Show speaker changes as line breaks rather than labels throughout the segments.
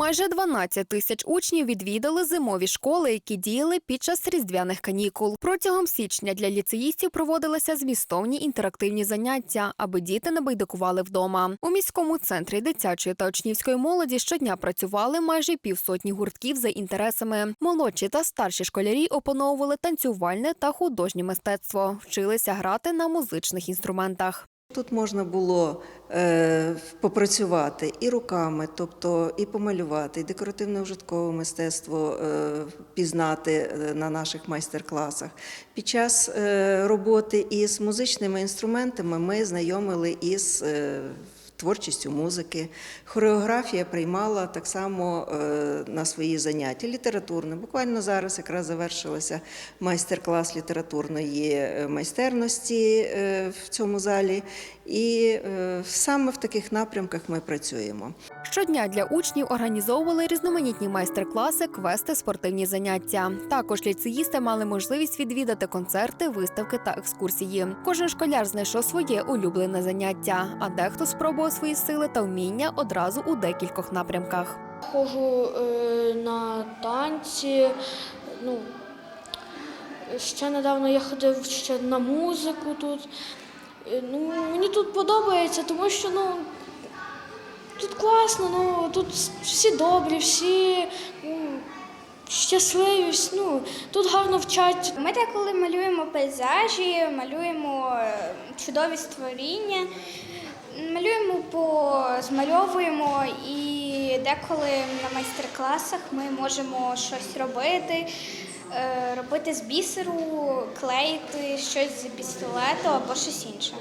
Майже 12 тисяч учнів відвідали зимові школи, які діяли під час різдвяних канікул. Протягом січня для ліцеїстів проводилися змістовні інтерактивні заняття, аби діти не байдикували вдома. У міському центрі дитячої та учнівської молоді щодня працювали майже півсотні гуртків за інтересами. Молодші та старші школярі опановували танцювальне та художнє мистецтво, вчилися грати на музичних інструментах.
Тут можна було е, попрацювати і руками, тобто і помалювати, і декоративно-ужиткове мистецтво е, пізнати е, на наших майстер-класах. Під час роботи із музичними інструментами ми знайомили із творчістю музики. Хореографія приймала так само е, на свої заняття літературне. Буквально зараз якраз завершилася майстер-клас літературної е, майстерності е, в цьому залі. І саме в таких напрямках ми працюємо.
Щодня для учнів організовували різноманітні майстер-класи, квести, спортивні заняття. Також ліцеїсти мали можливість відвідати концерти, виставки та екскурсії. Кожен школяр знайшов своє улюблене заняття, а дехто спробував свої сили та вміння одразу у декількох напрямках.
Ходжу е, на танці. Ну, ще недавно я ходив ще на музику тут. Е, Ну, мені тут подобається, тому що ну, тут класно, ну, тут всі добрі, всі ну, щасливі, ну, тут гарно вчать.
Ми деколи малюємо пейзажі, малюємо е, чудові створіння, малюємо по змальовуємо і деколи на майстер-класах ми можемо щось робити, е, робити з бісеру, клеїти щось з пістолету або щось інше.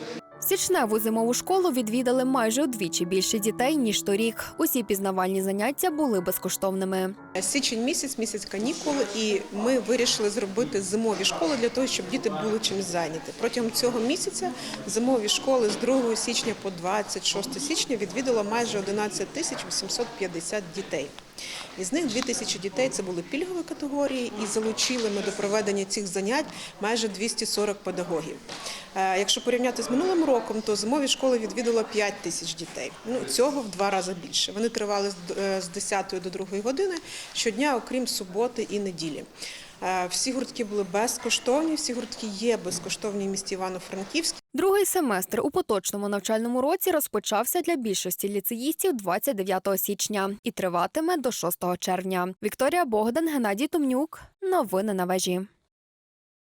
Січневу зимову школу відвідали майже удвічі більше дітей ніж торік. Усі пізнавальні заняття були безкоштовними.
Січень місяць, місяць канікул, і ми вирішили зробити зимові школи для того, щоб діти були чимось зайняті. Протягом цього місяця зимові школи з 2 січня по 26 січня відвідало майже 11 тисяч 850 дітей. Із них 2 тисячі дітей це були пільгові категорії, і залучили ми до проведення цих занять майже 240 педагогів. Е, Якщо порівняти з минулим роком, то зимові школи відвідало 5 тисяч дітей. Ну цього в два рази більше. Вони тривали з е, 10 до 2 години щодня, окрім суботи і неділі. Е, Всі гуртки були безкоштовні, всі гуртки є безкоштовні в місті Івано-Франківськ.
Другий семестр у поточному навчальному році розпочався для більшості ліцеїстів 29 січня і триватиме до 6 червня. Вікторія Богдан, Геннадій Томнюк. Новини на вежі.